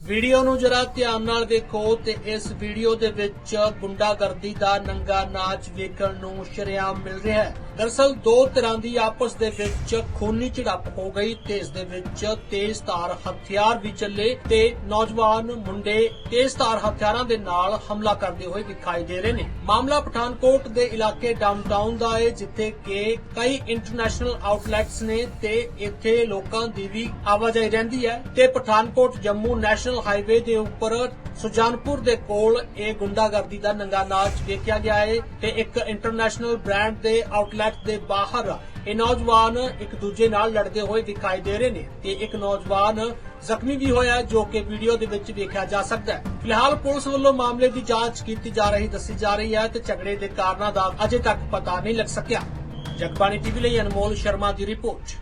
Video ਨੂੰ ਜਰਾ ਧਿਆਨ ਨਾਲ ਦੇਖੋ ਤੇ ਇਸ ਵੀਡੀਓ ਦੇ ਵਿੱਚ ਗੁੰਡਾਗਰਦੀ ਦਾ ਨੰਗਾ ਨਾਚ ਵੇਖਣ ਨੂੰ ਸ਼ਰੇਆਮ ਮਿਲ ਰਿਹਾ ਹੈ। ਦਰਸਲ ਦੋ ਤਰ੍ਹਾਂ ਦੀ ਆਪਸ ਦੇ ਵਿੱਚ ਖੂਨੀ ਝੜਪ ਹੋ ਗਈ ਤੇ ਇਸ ਦੇ ਵਿੱਚ ਤੇਜ਼ਧਾਰ ਹਥਿਆਰ ਵੀ ਚੱਲੇ ਤੇ ਨੌਜਵਾਨ ਮੁੰਡੇ ਤੇਜ਼ ਧਾਰ ਹਥਿਆਰਾਂ ਦੇ ਨਾਲ ਹਮਲਾ ਕਰਦੇ ਹੋਏ ਦਿਖਾਈ ਦੇ ਰਹੇ ਨੇ। ਮਾਮਲਾ ਪਠਾਨਕੋਟ ਦੇ ਇਲਾਕੇ ਡਾਊਨਟਾਊਨ ਦਾ ਹੈ ਜਿੱਥੇ ਕਿ ਕਈ ਇੰਟਰਨੈਸ਼ਨਲ ਆਊਟਲੈਟਸ ਨੇ ਤੇ ਇੱਥੇ ਲੋਕਾਂ ਦੀ ਵੀ ਆਵਾਜਾਈ ਰਹਿੰਦੀ ਹੈ ਤੇ ਪਠਾਨਕੋਟ ਜੰਮੂ ਨੈਸ਼ਨਲ ਹਾਈਵੇ ਦੇ ਉੱਪਰ ਸੁਜਾਨਪੁਰ ਦੇ ਕੋਲ ਇਹ ਗੁੰਡਾਗਰਦੀ ਦਾ ਨੰਗਾ ਨਾਚ ਵੇਖਿਆ ਗਿਆ ਹੈ ਤੇ ਇੱਕ ਇੰਟਰਨੈਸ਼ਨਲ ਬ੍ਰਾਂਡ ਦੇ ਆਊਟਲੈਟ ਦੇ ਬਾਹਰ ਇਹ ਨੌਜਵਾਨ ਇੱਕ ਦੂਜੇ ਨਾਲ ਲੜਦੇ ਹੋਏ ਦਿਖਾਈ ਦੇ ਰਹੇ ਨੇ ਤੇ ਇੱਕ ਨੌਜਵਾਨ ਜ਼ਖਮੀ ਵੀ ਹੋਇਆ ਜੋ ਕਿ ਵੀਡੀਓ ਦੇ ਵਿੱਚ ਵੇਖਿਆ ਜਾ ਸਕਦਾ ਹੈ। ਫਿਲਹਾਲ ਪੁਲਿਸ ਵੱਲੋਂ ਮਾਮਲੇ ਦੀ ਜਾਂਚ ਕੀਤੀ ਜਾ ਰਹੀ, ਦੱਸੀ ਜਾ ਰਹੀ ਹੈ ਤੇ ਝਗੜੇ ਦੇ ਕਾਰਨਾਂ ਦਾ ਅਜੇ ਤੱਕ ਪਤਾ ਨਹੀਂ ਲੱਗ ਸਕਿਆ। ਜਗਬਾਣੀ ਟੀਵੀ ਲਈ ਅਨਮੋਲ ਸ਼ਰਮਾ ਦੀ ਰਿਪੋਰਟ।